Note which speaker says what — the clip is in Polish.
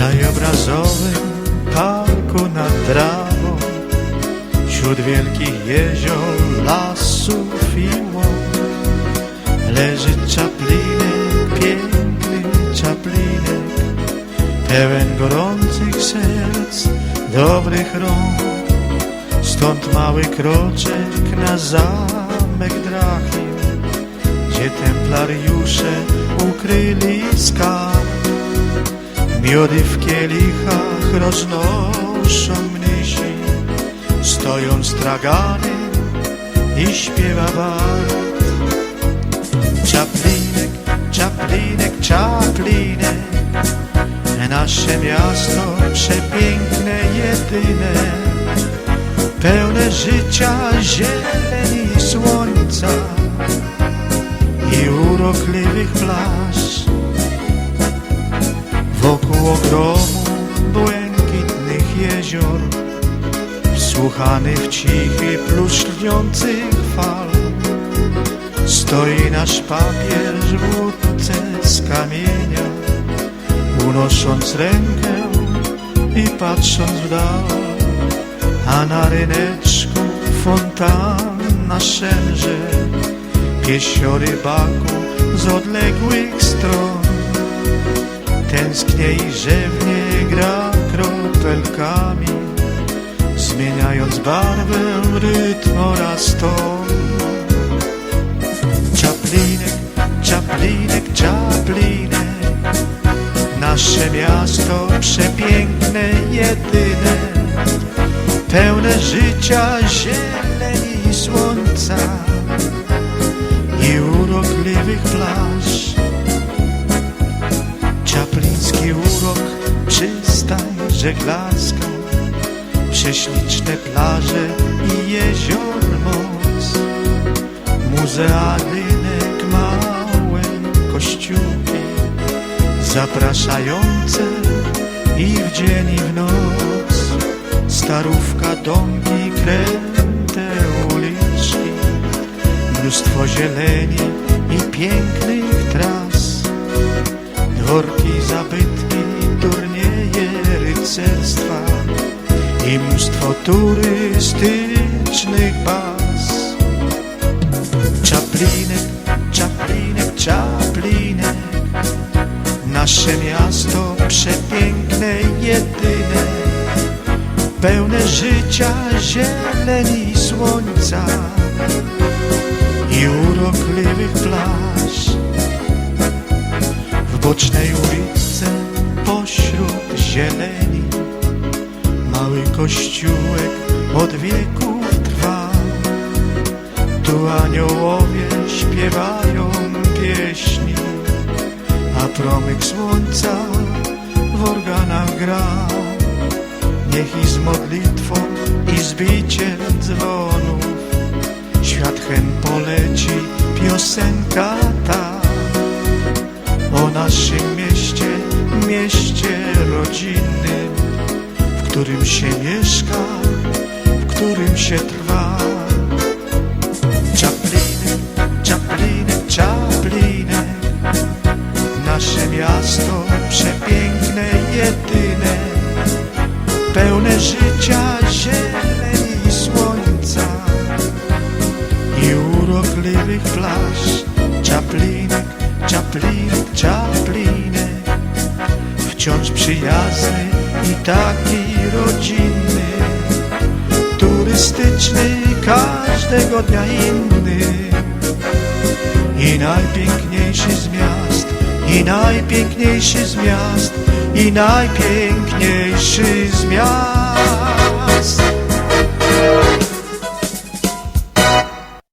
Speaker 1: narodowym parku nad trawą Wśród wielkich jezior, lasów i łąk Leży czaplinek, piękny czaplinek Pełen gorących serc, dobrych rąk. Stąd mały kroczek na zamek Drachim Gdzie templariusze ukryli skarb Miody w kielichach roznoszą mnisi Stoją stragany i śpiewa bard Czaplinek, Czaplinek, Czaplinek Nasze miasto przepiękne, jedyne Pełne życia, zieleni i słońca I urokliwych plaż Wsłuchany w cichy pluszczących fal. Stoi nasz papież w łódce z kamienia Unosząc rękę i patrząc w dal. A na ryneczku fontanna szemrze Pieśń o rybaku z odległych stron. Tęsknie i rzewnie gra kropelkami barwę, rytm oraz ton Czaplinek, Czaplinek, Czaplinek Nasze miasto przepiękne, jedyne Pełne życia, zieleni i słońca I urokliwych plaż. Czapliński urok, przystań żeglarska Prześliczne plaże i jezior moc. Muzealny małe kościółki Zapraszające i w dzień i w noc. Starówka, domki, kręte uliczki Mnóstwo zieleni i pięknych tras. Dworki, zabytki, turnieje rycerstwa I mnóstwo turystycznych baz. Czaplinek, Czaplinek, Czaplinek. Nasze miasto przepiękne, jedyne. Pełne życia, zieleni i słońca. I urokliwych plaż. W bocznej ulicy pośród zieleni kościółek od wieków trwa. Tu aniołowie śpiewają pieśni A promyk słońca w organach gra. Niech i z modlitwą i z biciem dzwonów Światłem poleci piosenka którym się mieszka, w którym się trwa. Czaplinek, Czaplinek, Czaplinek Nasze miasto przepiękne, jedyne Pełne życia, zieleni i słońca I urokliwych plaż. Czaplinek, Czaplinek, Czaplinek Wciąż przyjazny i taki rodzinny Turystyczny, każdego dnia inny. I najpiękniejszy z miast I najpiękniejszy z miast I najpiękniejszy z miast